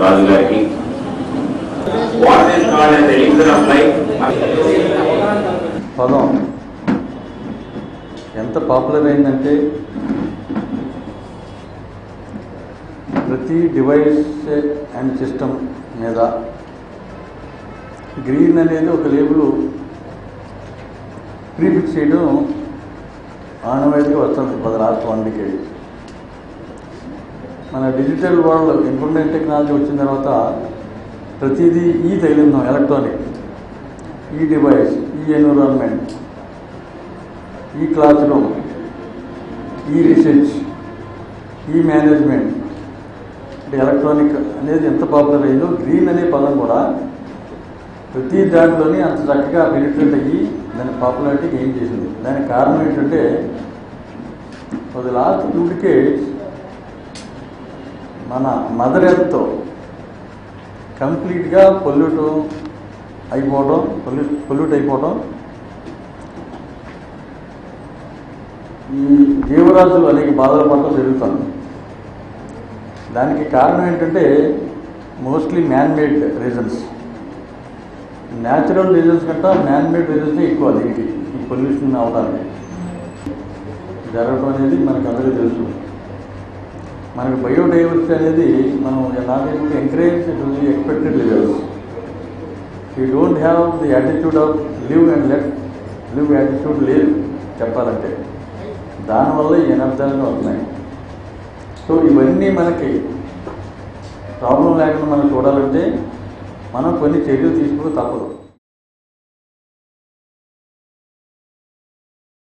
రాజు గారికి what called పదం ఎంత పాపులర్ అయిందంటే ప్రతి డివైస్ అండ్ సిస్టమ్ మీద గ్రీన్ అనేది ఒక లేబుల్ ప్రీఫిక్స్ చేయడం ఆనవాయితీగా వస్తుంది. పది లాస్ట్ వన్ డికేడ్ మన డిజిటల్ వరల్డ్ ఇన్ఫర్మేషన్ టెక్నాలజీ వచ్చిన తర్వాత ప్రతిదీ ఈ తగిలిందాం ఎలక్ట్రానిక్. ఈ డివైస్ ఈ ఎన్విరాన్మెంట్ ఈ క్లాస్ రూమ్ ఈ రీసెర్చ్ ఈ మేనేజ్మెంట్. అంటే ఎలక్ట్రానిక్ అనేది ఎంత పాపులర్ అయిందో గ్రీన్ అనే పదం కూడా ప్రతి దాంట్లోనే అంత చక్కగా పెనిట్రేట్ అయ్యి దాని పాపులారిటీ గెయిన్ చేసింది. దానికి కారణం ఏంటంటే ఫర్ ది లాస్ట్ డూప్లికేట్స్ మన మదర్ ఎర్త్తో కంప్లీట్గా పొల్యూట్ అయిపోవడం పొల్యూట్ పొల్యూట్ అయిపోవడం ఈ జీవరాజులు అనేక బాధలు పడటం జరుగుతుంది. దానికి కారణం ఏంటంటే mostly man made reasons. Natural reasons కంటే మ్యాన్ మేడ్ రీజన్సే ఎక్కువ దీనికి ఈ పొల్యూషన్ అవడానికి. జరగడం అనేది మనకు అందరికీ తెలుసు. మనకు బయోడైవర్సిటీ అనేది మనం నాకైతే encourage to the expected levels you don't have the attitude of live and let live attitude లేదు చెప్పాలంటే. దానివల్ల ఈ అనర్థాలను వస్తున్నాయి. సో ఇవన్నీ మనకి ప్రాబ్లం లేకుండా మనం చూడాలంటే మనం కొన్ని చర్యలు తీసుకో తప్పదు.